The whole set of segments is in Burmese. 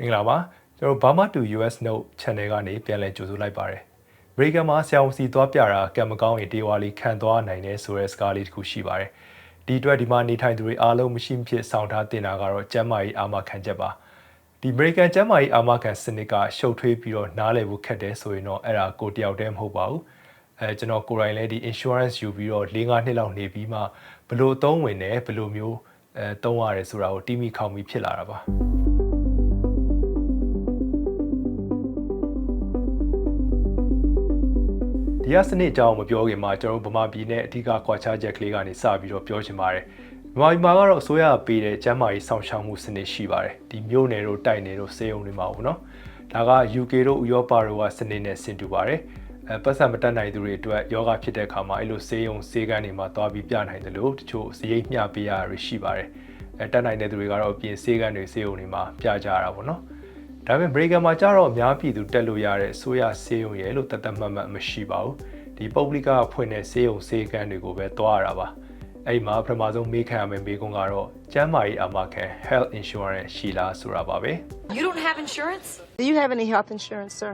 မင်္ဂလာပါကျွန်တော် Burma to US Note Channel ကနေပြန်လည်ကြိုဆိုလိုက်ပါတယ်အမေရိကန်မှာဆရာဝန်စီသွားပြတာကံမကောင်းရင်တေဝါလီခံသွားနိုင်တယ်ဆိုတဲ့စကားလေးတစ်ခုရှိပါတယ်ဒီအတွက်ဒီမှာနေထိုင်သူတွေအားလုံးမရှိမဖြစ်ဆောင်ထားတင်တာကတော့ကျန်းမာရေးအာမခံချက်ပါဒီ American ကျန်းမာရေးအာမခံစနစ်ကရှုပ်ထွေးပြီးတော့နားလည်ဖို့ခက်တယ်ဆိုရင်တော့အဲ့ဒါကိုတယောက်တည်းမဟုတ်ပါဘူးအဲကျွန်တော်ကိုယ်တိုင်လည်းဒီ insurance ယူပြီးတော့၄-၅နှစ်လောက်နေပြီးမှဘလို့သုံးဝင်တယ်ဘလို့မျိုးအဲသုံးရတယ်ဆိုတာကိုတီးမိခေါင်းပြီးဖြစ်လာတာပါ ဒီကစနစ်အကြောင်းမပြောခင်မှာကျွန်တော်တို့ဗမာပြည်နဲ့အဓိကကွာခြားချက်ကလေးကနေစပြီးတော့ပြောချင်ပါတယ်။ဗမာပြည်မှာကတော့အစိုးရပေးတဲ့ကျန်းမာရေးစောင့်ရှောက်မှုစနစ်ရှိပါတယ်။ဒီမြို့နယ်တို့တိုက်နယ်တို့စေယုံတွေမှာပေါ့နော်။ဒါက UK တို့ဥရောပတို့ကစနစ်နဲ့ဆင်တူပါတယ်။အဲပတ်စံမတက်နိုင်သူတွေအတွက်ယောဂဖြစ်တဲ့အခါမှာအဲ့လိုစေယုံစေကန်းတွေမှာသွားပြီးပြနိုင်တယ်လို့တချို့စရိတ်မျှပေးရတာရှိပါတယ်။အဲတက်နိုင်တဲ့သူတွေကတော့အပြင်စေကန်းတွေစေယုံတွေမှာပြကြရတာပေါ့နော်။ ဒါပေမဲ့ Breaker မှာကြတော့အများပြည်သူတက်လို့ရတဲ့ဆိုရဆေးရုံရဲ့လို့တတ်တတ်မှတ်မှတ်မရှိပါဘူးဒီပုဂ္ဂလိကဖွင့်တဲ့ဆေးရုံဆေးကန်းတွေကိုပဲတွားရတာပါအဲ့ဒီမှာပထမဆုံးမေးခံရမယ့်မေးခွန်းကတော့ကျန်းမာရေးအာမခံ health insurance ရှိလားဆိုတာပါပဲ You don't have insurance? Do you have any health insurance, sir?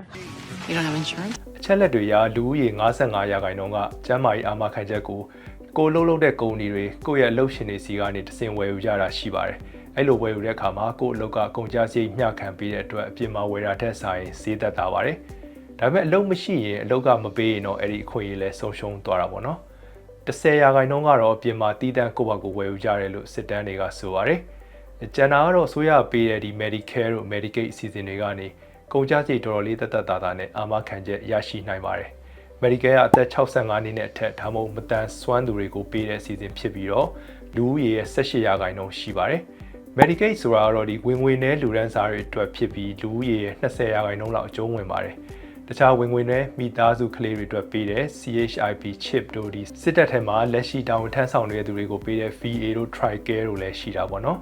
You don't have insurance? အချက်လက်တွေရာလူဦးရေ55ရာခိုင်နှုန်းကကျန်းမာရေးအာမခံချက်ကိုကိုလှုပ်လှုပ်တဲ့ကုမ္ပဏီတွေကိုယ့်ရဲ့အလုပ်ရှင်တွေစီကနေတစင်ဝယ်ယူကြတာရှိပါတယ် အဲ့လိုဝယ်ယူတဲ့အခါမှာကိုယ့်အလုပ်ကကုန်ကျစရိတ်မျှခံပေးတဲ့အတွက်အပြင်မှာဝယ်တာထက်ဆိုင်ဈေးသက်သာပါတယ်ဒါပေမဲ့အလုပ်မရှိရင်အလုပ်ကမပေးရင်တော့အဲ့ဒီအခွင့်အရေးလဲဆုံးရှုံးသွားတာပေါ့နော်10ရာခိုင်နှုန်းကတော့အပြင်မှာတီးတန့်ကိုယ့်ဘက်ကိုဝယ်ယူကြတယ်လို့စစ်တမ်းတွေကဆိုပါတယ်ကျန်တာကတော့ဆိုရပေးတဲ့ဒီ Medicare တို့ Medicaid အစီအစဉ်တွေကနေကုန်ကျစရိတ်တော်တော်လေးတက်တက်တာတာနဲ့အာမခံချက်ရရှိနိုင်ပါတယ် Medicare ကအသက်65နှစ်နဲ့အထက်ဒါမှမဟုတ်မတန်ဆွမ်းသူတွေကိုပေးတဲ့အစီအစဉ်ဖြစ်ပြီးတော့လူဦးရေရဲ့18ရာခိုင်နှုန်းရှိပါတယ် Medicaid ဆိုတာကတော့ဒီဝင်ငွေနဲ့လူဒန်းစားတွေအတွက်ဖြစ်ပြီးလူဦးရေရဲ့20ရာခိုင်နှုန်းလောက်အကျုံးဝင်ပါတယ်တခြားဝင်ငွေနဲ့မိသားစုကလေးတွေအတွက်ပေးတဲ့ CHIP chip တို့ဒီစစ်တပ်ထဲမှာလက်ရှိတာဝန်ထမ်းဆောင်နေတဲ့သူတွေကိုပေးတဲ့ VA တို့ TRICARE တို့လည်းရှိတာပေါ့နော်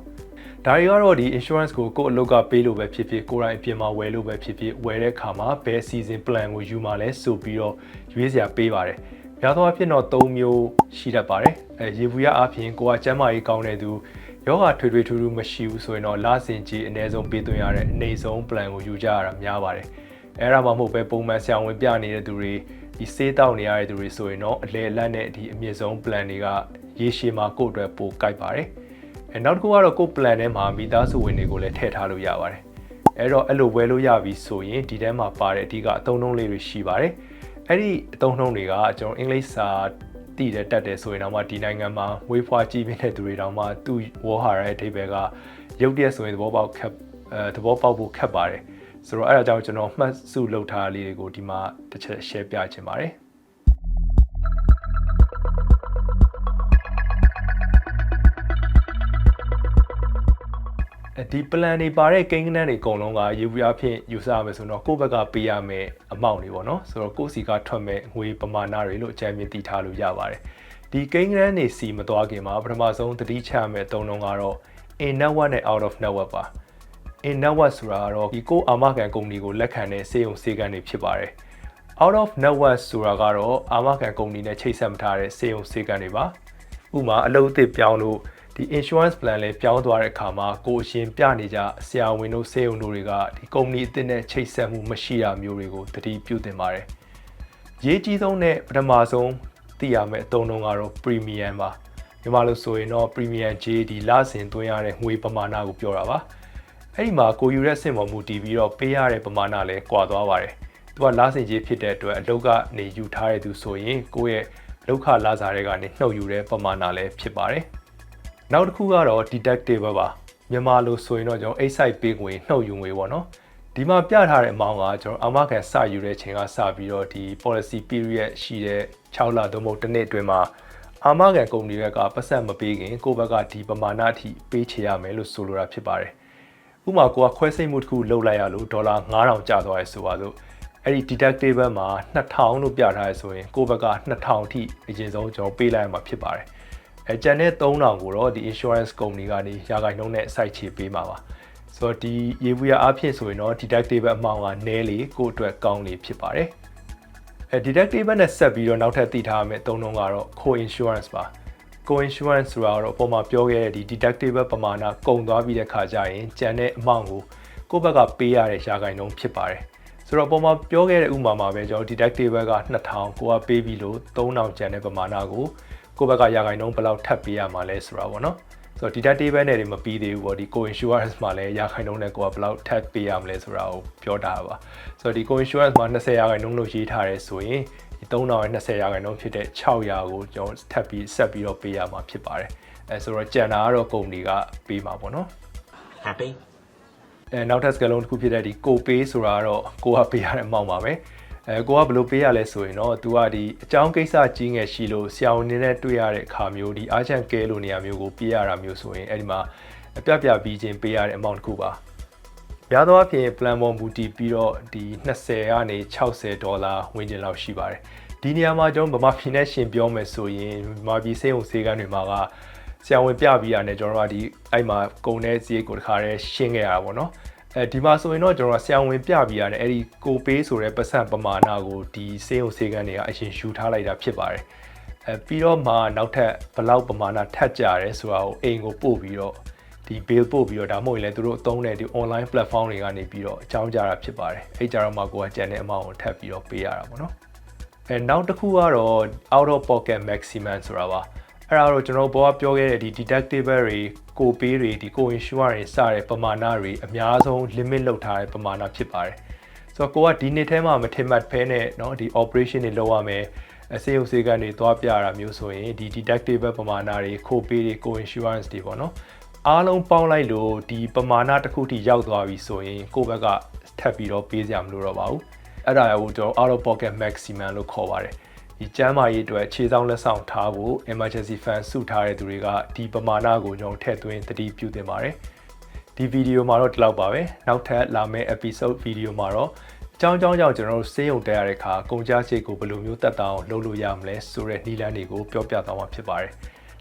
ဒါတွေကတော့ဒီ insurance ကိုကိုယ့်အလုပ်ကပေးလို့ပဲဖြစ်ဖြစ်ကိုယ်တိုင်အပြင်မှာဝယ်လို့ပဲဖြစ်ဖြစ်ဝယ်တဲ့အခါမှာဘယ် season plan ကိုယူမှာလဲဆိုပြီးတော့ရွေးစရာပေးပါတယ်များသောအားဖြင့်တော့၃မျိုးရှိတတ်ပါတယ်အဲရေဘူးရအပြင်ကိုကကျန်းမာရေးကောင်းတဲ့သူ ယောဂထွေထွေထူးထူးမရှိဘူးဆိုရင်တော့လစဉ်ကြီးအနည်းဆုံးပေးသွင်းရတဲ့အနေဆုံး plan ကိုယူကြရတာများပါတယ်အဲ့ဒါမှမဟုတ်ပဲပုံမှန်ဆရာဝန်ပြနေတဲ့သူတွေဒီစေးတောက်နေရတဲ့သူတွေဆိုရင်တော့အလဲအလတ်နဲ့ဒီအမြင့်ဆုံး plan တွေကရေရှည်မှာကိုယ့်အတွက်ပိုကိုက်ပါတယ်အဲနောက်တစ်ခုကတော့ကိုယ့် plan ထဲမှာမိသားစုဝင်တွေကိုလည်းထည့်ထားလို့ရပါတယ်အဲ့တော့အဲ့လိုဝယ်လို့ရပြီဆိုရင်ဒီထဲမှာပါတဲ့အဓိကအသုံးနှုန်းလေးတွေရှိပါတယ်အဲ့ဒီအသုံးနှုန်းတွေကကျွန်တော်အင်္ဂလိပ်စာ တည်တဲ့တက်တယ်ဆိုရင်တော့မှဒီနိုင်ငံမှာဝေးဖွာကြီးပြင်းတဲ့သူတွေတောင်မှသူ့ဝေါ်ဟာရတဲ့အဓိပ္ပာယ်ကရုပ်တရက်ဆိုရင်သဘောပေါက်ခက်အဲသဘောပေါက်ဖို့ခက်ပါတယ်ဆိုတော့အဲ့ဒါကြောင့်ကျွန်တော်မှတ်စုလုပ်ထားလေးတွေကိုဒီမှာတစ်ချက် share ပြချင်ပါတယ် ဒီ plan တွေပါတဲ့ကိန်းဂဏန်းတွေအကုန်လုံးကရေဘူးအဖြစ်ယူဆရမယ်ဆိုတော့ကိုယ့်ဘက်ကပေးရမယ်အမောင့်တွေပေါ့နော်ဆိုတော့ကိုယ့်စီကထွက်မဲ့ငွေပမာဏတွေလို့အကြံဉာဏ်တည်ထားလို့ရပါတယ်ဒီကိန်းဂဏန်းတွေစီမသွားခင်မှာပထမဆုံးသတိချရမယ့်အသုံးလုံးကတော့ in network နဲ့ out of network ပါ in network ဆိုတာကတော့ဒီကိုအာမခံကုမ္ပဏီကိုလက်ခံတဲ့စေယုံစေကန်တွေဖြစ်ပါတယ် out of network ဆိုတာကတော့အာမခံကုမ္ပဏီနဲ့ချိတ်ဆက်မထားတဲ့စေယုံစေကန်တွေပါဥပမာအလုပ်အသစ်ပြောင်းလို့ ဒီ insurance plan လေးပြောင်းသွားတဲ့အခါမှာကိုအရှင်ပြနေကြဆရာဝန်တို့စေယုံတို့တွေကဒီကုမ္ပဏီအသစ်နဲ့ချိတ်ဆက်မှုမရှိတာမျိုးတွေကိုတတိပြုတင်ပါတယ်ရေးကြီးဆုံးနဲ့ပထမဆုံးသိရမယ့်အသုံးနှုန်းကတော့ premium ပါမြန်မာလို့ဆိုရင်တော့ premium J ဒီလစဉ်သွင်းရတဲ့ငွေပမာဏကိုပြောတာပါအဲ့ဒီမှာကိုယူတဲ့စင်ပေါ်မူတည်ပြီးတော့ပေးရတဲ့ပမာဏလည်းကွာသွားပါတယ်သူကလာစင်ကြီးဖြစ်တဲ့အတွက်အလုတ်ကနေယူထားတဲ့သူဆိုရင်ကိုယ့်ရဲ့လောက်ခလာစားတဲ့ကနေနှုတ်ယူတဲ့ပမာဏလည်းဖြစ်ပါတယ် နောက်တစ်ခုကတော့ deductible ပါမြန်မာလိုဆိုရင်တော့ကျွန်တော် A site ပေးငွေနှုတ်ယူငွေပေါ့နော်ဒီမှာပြထားတဲ့အမောင်းကကျွန်တော်အမခံစယူတဲ့ချိန်ကစပြီးတော့ဒီ policy period ရှိတဲ့6လသို့မဟုတ်တစ်နှစ်အတွင်းမှာအာမခံကုမ္ပဏီဘက်ကပတ်ဆက်မပေးခင်ကိုယ့်ဘက်ကဒီပမာဏအထိပေးချေရမယ်လို့ဆိုလိုတာဖြစ်ပါတယ်ဥပမာကိုကခွဲစိတ်မှုတစ်ခုလုပ်လိုက်ရလို့ဒေါ်လာ9000ကျသွားရဲဆိုပါစို့အဲ့ဒီ deductible မှာ2000လို့ပြထားရဆိုရင်ကိုယ့်ဘက်က2000အထိအရင်ဆုံးကျွန်တော်ပေးလိုက်ရမှာဖြစ်ပါတယ် အဲကျန်တဲ့3000ကိုတော့ဒီ insurance company ကနေရာဂိုင်နှုန်းနဲ့စိုက်ချေပေးမှာပါဆိုတော့ဒီရေဘူးရအဖြစ်ဆိုရင်တော့ deductible အမောင်းကနည်းလေကိုယ့်အတွက်ကောင်းလေဖြစ်ပါတယ်အဲ deductible နဲ့ဆက်ပြီးတော့နောက်ထပ်သိထားရမယ့်သုံးလုံးကတော့ co-insurance ပါ co-insurance ဆိုတာတော့အပေါ်မှာပြောခဲ့တဲ့ဒီ deductible ပမာဏကုန်သွားပြီးတဲ့ခါကျရင်ကျန်တဲ့အမောင်းကိုကိုယ့်ဘက်ကပေးရတဲ့ရာဂိုင်နှုန်းဖြစ်ပါတယ်ဆိုတော့အပေါ်မှာပြောခဲ့တဲ့ဥပမာမှာပဲကျွန်တော် detective ဘက်က2000ကိုကပေးပြီးလို့3000ကျန်တဲ့ပမာဏကို ကိုယ့်ဘက်ကရာဂိုင်နှုန်းဘယ်လောက်ထပ်ပေးရမှာလဲဆိုတာပေါ့နော်ဆိုတော့ detective ဘက်နဲ့တွေမပြီးသေးဘူးပေါ့ဒီ co insurance မှာလည်းရာခိုင်နှုန်းနဲ့ကိုကဘယ်လောက်ထပ်ပေးရမလဲဆိုတာကိုပြောတာပါဆိုတော့ဒီ co insurance မှာ20ရာခိုင်နှုန်းလို့ရေးထားရဲဆိုရင်ဒီ3020ရာခိုင်နှုန်းဖြစ်တဲ့600ကိုကျွန်တော်ထပ်ပြီးဆက်ပြီးတော့ပေးရမှာဖြစ်ပါတယ်အဲဆိုတော့ကျန်တာကတော့ကုမ္ပဏီကပေးမှာပေါ့နော် happy အဲနောက်ထပ်စကလုံးတစ်ခုဖြစ်တဲ့ဒီကိုပေးဆိုတာကတော့ကိုကပေးရတဲ့အမောက်ပါပဲ အဲကိုကဘယ်လိုပေးရလဲဆိုရင်တော့ तू ကဒီအကြောင်းကိစ္စကြီးငယ်ရှိလို့ဆရာဝန်နေနဲ့တွေ့ရတဲ့အခါမျိုးဒီ urgent care လိုနေရာမျိုးကိုပေးရတာမျိုးဆိုရင်အဲ့ဒီမှာအပြပြပြီးချင်းပေးရတဲ့အမောက်တစ်ခုပါများသောအားဖြင့် plan ပေါ်မူတည်ပြီးတော့ဒီ20ကနေ60ဒေါ်လာဝန်းကျင်လောက်ရှိပါတယ်ဒီနေရာမှာကျွန်တော်ဗမာပြည်နဲ့ရှင်ပြောမယ်ဆိုရင်ဗမာပြည်စေုံစေကန်းတွေမှာကဆရာဝန်ပြပြီးရတယ်ကျွန်တော်တို့ကဒီအဲ့မှာကုန်တဲ့ဈေးကိုတခါတည်းရှင်းခဲ့ရတာပေါ့နော် အဲဒီမှာဆိုရင်တော့ကျွန်တော်ဆရာဝန်ပြပြီးရတယ်အဲ့ဒီကိုပေးဆိုတဲ့ပတ်စံပမာဏကိုဒီစေုံစေကန်းတွေကအရင်ယူထားလိုက်တာဖြစ်ပါတယ်အဲပြီးတော့မှနောက်ထပ်ဘလောက်ပမာဏထပ်ကြရဲဆိုတာကိုအိမ်ကိုပို့ပြီးတော့ဒီ bill ပို့ပြီးတော့ဒါမှမဟုတ်ရင်လည်းသူတို့အသုံးတဲ့ဒီ online platform တွေကနေပြီးတော့အကြောင်းကြားတာဖြစ်ပါတယ်အဲ့ကြတော့မှကိုကကျန်တဲ့အမောင်းကိုထပ်ပြီးတော့ပေးရတာပေါ့နော်အဲနောက်တစ်ခုကတော့ out of pocket maximum ဆိုတာပါ အဲ့ဒါတော့ကျွန်တော်ဘောကပြောခဲ့တဲ့ဒီ deductible တွေကိုပေးတွေဒီကို insurance တွေစတဲ့ပမာဏတွေအများဆုံး limit လောက်ထားတဲ့ပမာဏဖြစ်ပါတယ်ဆိုတော့ကိုကဒီနှစ်ထဲမှာမထင်မှတ်ဖဲနဲ့เนาะဒီ operation တွေလုပ်ရမယ်အစေးဥစေးကန်တွေသွားပြတာမျိုးဆိုရင်ဒီ deductible ပမာဏတွေကိုပေးတွေကို insurance တွေပေါ့နော်အားလုံးပေါင်းလိုက်လို့ဒီပမာဏတစ်ခုထိရောက်သွားပြီဆိုရင်ကိုယ့်ဘက်ကထပ်ပြီးတော့ပေးစရာမလိုတော့ပါဘူးအဲ့ဒါကိုကျွန်တော် out of pocket maximum လို့ခေါ်ပါတယ် ဒီကျမ်းမာရေးအတွက်ခြေဆောင်လက်ဆောင်ထားဖို့ emergency fund စုထားတဲ့သူတွေကဒီပမာဏကိုကျွန်တော်ထည့်သွင်းသတိပြုသင့်ပါတယ်ဒီဗီဒီယိုမှာတော့ဒီလောက်ပါပဲနောက်ထပ်လာမယ့် episode ဗီဒီယိုမှာတော့အကြောင်းကြောင်းကြောင့်ကျွန်တော်တို့စေးရုံတက်ရတဲ့အခါကုန်ကြစိတ်ကိုဘယ်လိုမျိုးတက်တောင်လုပ်လို့ရမလဲဆိုတဲ့နည်းလမ်းတွေကိုပြောပြသွားမှာဖြစ်ပါတယ်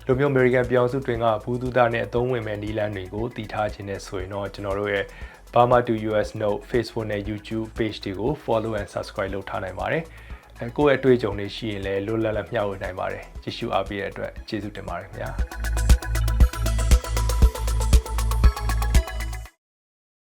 လူမျိုး American ပြောင်းစုတွင်ကဘူးသူသားနဲ့အသုံးဝင်မဲ့နည်းလမ်းတွေကိုတည်ထားခြင်းနဲ့ဆိုရင်တော့ကျွန်တော်တို့ရဲ့ Burma to US Note Facebook နဲ့ YouTube page တွေကို follow and subscribe လုပ်ထားနိုင်ပါတယ်အဲ ကိုယ့်ရဲ့အတွေ့အကြုံတွေရှိရင်လည်းလွတ်လပ်လပ်မျှဝေနိုင်ပါတယ်ကြည့်ရှုအားပေးတဲ့အတွက်ကျေးဇူးတင်ပါတယ်ခင်ဗျာ